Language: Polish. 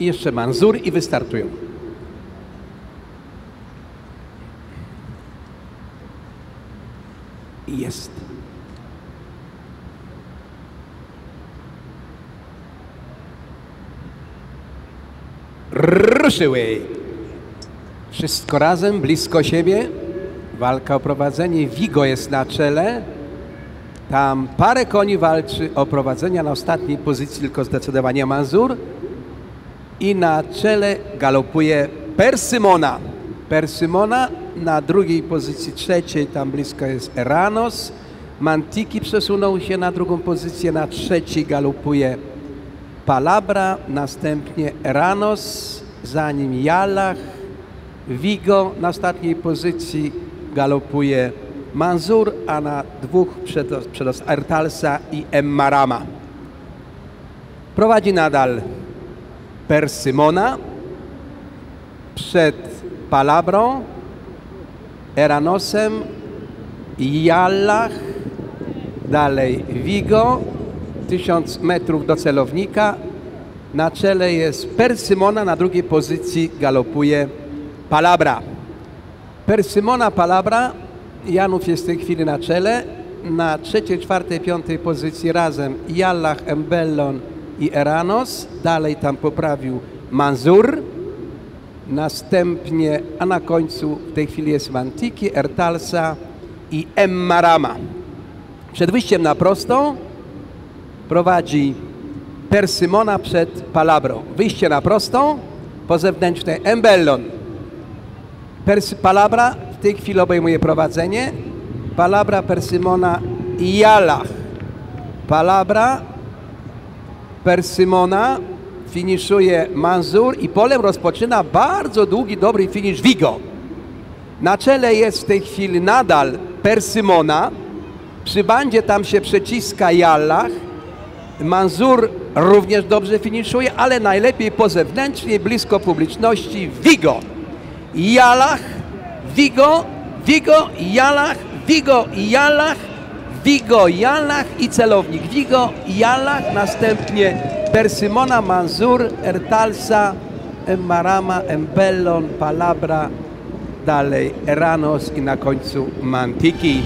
I jeszcze Manzur i wystartują. I jest. Ruszyły. Wszystko razem, blisko siebie. Walka o prowadzenie. Wigo jest na czele. Tam parę koni walczy o prowadzenie na ostatniej pozycji, tylko zdecydowanie Manzur. I na czele galopuje Persymona. Persymona na drugiej pozycji trzeciej, tam blisko jest Eranos. Mantiki przesunął się na drugą pozycję, na trzeciej galopuje Palabra, następnie Eranos, za nim Jalach, Vigo na ostatniej pozycji galopuje Manzur, a na dwóch przed, przed Artalsa i Emmarama. Prowadzi nadal Persymona przed Palabrą, Eranosem, Jalach, dalej Vigo, 1000 metrów do celownika. Na czele jest Persymona, na drugiej pozycji galopuje Palabra. Persymona, Palabra, Janów jest w tej chwili na czele. Na trzeciej, czwartej, piątej pozycji razem Jalach, Embellon i Eranos. Dalej tam poprawił Manzur. Następnie, a na końcu w tej chwili jest Mantiki, Ertalsa i Emmarama. Przed wyjściem na prostą prowadzi Persymona przed Palabrą. Wyjście na prostą, po zewnętrznej Embellon. Persy, Palabra w tej chwili obejmuje prowadzenie. Palabra, Persymona i Jalach. Palabra, Persymona, finiszuje Manzur i polem rozpoczyna bardzo długi, dobry finisz Vigo. Na czele jest w tej chwili nadal Persymona. Przy bandzie tam się przeciska Jalach. Manzur również dobrze finiszuje, ale najlepiej po zewnętrznej, blisko publiczności Vigo. Jalach, Vigo, Vigo, Jalach, Vigo, Jalach, Vigo, Jalach i celownik Vigo, Jalach, następnie Persymona, Manzur, Ertalsa, Emmarama, Embellon, Palabra, dalej Eranos i na końcu Mantiki.